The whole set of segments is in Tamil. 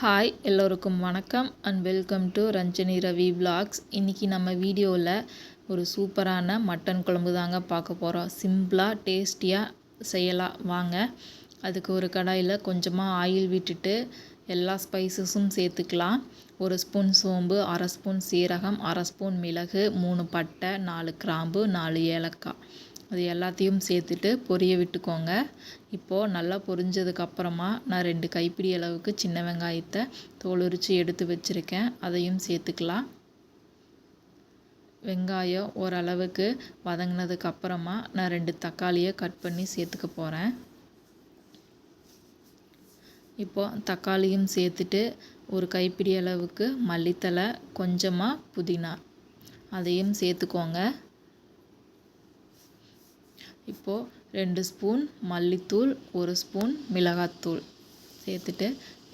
ஹாய் எல்லோருக்கும் வணக்கம் and welcome to Ranjani Ravi vlogs. இன்றைக்கி நம்ம வீடியோவில் ஒரு சூப்பரான மட்டன் குழம்பு தாங்க பார்க்க போகிறோம் சிம்பிளாக டேஸ்டியாக செய்யலாம். வாங்க அதுக்கு ஒரு கடாயில் கொஞ்சமாக ஆயில் விட்டுட்டு எல்லா ஸ்பைசஸும் சேர்த்துக்கலாம். ஒரு ஸ்பூன் சோம்பு அரை ஸ்பூன் சீரகம் அரை ஸ்பூன் மிளகு மூணு பட்டை நாலு கிராம்பு நாலு ஏலக்காய். அது எல்லாத்தையும் சேர்த்துட்டு பொரிய விட்டுக்கோங்க. இப்போது நல்லா பொரிஞ்சதுக்கப்புறமா நான் ரெண்டு கைப்பிடி அளவுக்கு சின்ன வெங்காயத்தை தோல் உரித்து எடுத்து வச்சுருக்கேன். அதையும் சேர்த்துக்கலாம். வெங்காயம் ஓரளவுக்கு வதங்கினதுக்கப்புறமா நான் ரெண்டு தக்காளியை கட் பண்ணி சேர்த்துக்க போகிறேன் இப்போது தக்காளியும் சேர்த்துட்டு ஒரு கைப்பிடி அளவுக்கு மல்லித்தலை கொஞ்சமாக புதினா அதையும் சேர்த்துக்கோங்க. இப்போது ரெண்டு ஸ்பூன் மல்லித்தூள் ஒரு ஸ்பூன் மிளகாத்தூள். சேர்த்துட்டு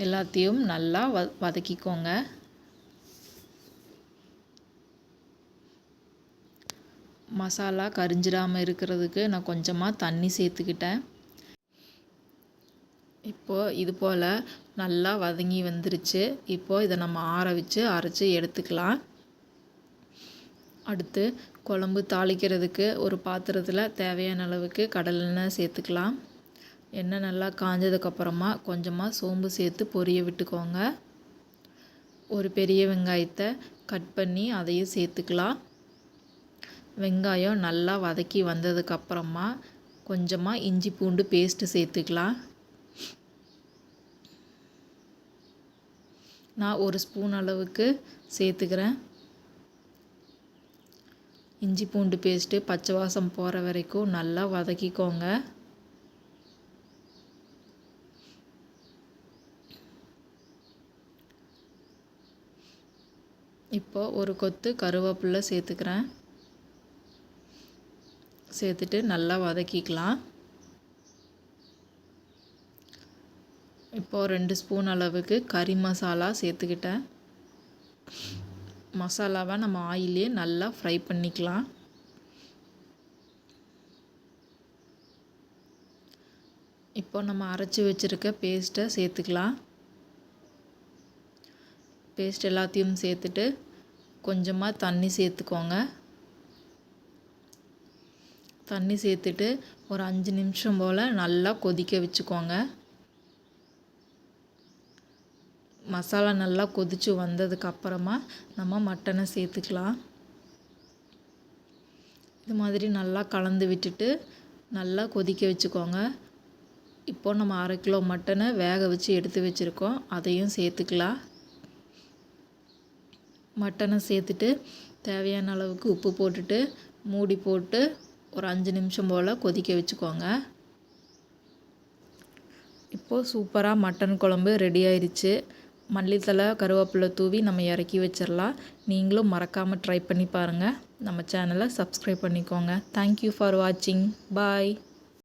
எல்லாத்தையும் நல்லா வ வதக்கிக்கோங்க. மசாலா கரிஞ்சிடாமல் இருக்கிறதுக்கு நான் கொஞ்சமாக தண்ணி சேர்த்துக்கிட்டேன். இப்போது இது போல் நல்லா வதங்கி வந்துருச்சு. இப்போது இதை நம்ம ஆற வச்சு அரைச்சி எடுத்துக்கலாம். அடுத்து குழம்பு தாளிக்கிறதுக்கு ஒரு பாத்திரத்தில் தேவையான அளவுக்கு கடலெண்ணெய் சேர்த்துக்கலாம். எண்ணெய் நல்லா காஞ்சதுக்கப்புறமா கொஞ்சமாக சோம்பு சேர்த்து பொரிய விட்டுக்கோங்க. ஒரு பெரிய வெங்காயத்தை கட் பண்ணி அதையும் சேர்த்துக்கலாம். வெங்காயம் நல்லா வதக்கி வந்ததுக்கப்புறமா கொஞ்சமாக இஞ்சி பூண்டு பேஸ்ட்டு சேர்த்துக்கலாம். நான் ஒரு ஸ்பூன் அளவுக்கு சேர்த்துக்கிறேன். இஞ்சி பூண்டு பேஸ்ட்டு பச்சை வாசம் போகிற வரைக்கும் நல்லா வதக்கிக்கோங்க. இப்போ ஒரு கொத்து கருவேப்பிலை சேர்த்துக்கிறேன். சேர்த்துட்டு நல்லா வதக்கிக்கலாம். இப்போது ரெண்டு ஸ்பூன் அளவுக்கு கறி மசாலா சேர்த்துக்கிட்டேன். மசாலாவை நம்ம ஆயிலே நல்லா ஃப்ரை பண்ணிக்கலாம். இப்போ நம்ம அரைச்சி வச்சுருக்க பேஸ்ட்டை சேர்த்துக்கலாம். பேஸ்ட் எல்லாத்தையும் சேர்த்துட்டு கொஞ்சமாக தண்ணி சேர்த்துக்கோங்க. தண்ணி சேர்த்துட்டு ஒரு அஞ்சு நிமிஷம் போல் நல்லா கொதிக்க வச்சுக்கோங்க. மசாலா நல்லா கொதித்து வந்ததுக்கு அப்புறமா நம்ம மட்டனை சேர்த்துக்கலாம். இது மாதிரி நல்லா கலந்து விட்டுட்டு நல்லா கொதிக்க வச்சுக்கோங்க. இப்போ நம்ம அரை கிலோ மட்டனை வேக வச்சு எடுத்து வச்சுருக்கோம். அதையும் சேர்த்துக்கலாம். மட்டனை சேர்த்துட்டு தேவையான அளவுக்கு உப்பு போட்டுட்டு மூடி போட்டு ஒரு அஞ்சு நிமிஷம் போல் கொதிக்க வச்சுக்கோங்க. இப்போது சூப்பராக மட்டன் குழம்பு ரெடி ஆயிடுச்சு மல்லித்தலை கருவேப்பிலை தூவி நம்ம இறக்கி வச்சிடலாம் நீங்களும் மறக்காமல் ட்ரை பண்ணி பாருங்கள் நம்ம சேனலை சப்ஸ்கிரைப் பண்ணிக்கோங்க. தேங்க்யூ ஃபார் வாட்சிங் பாய்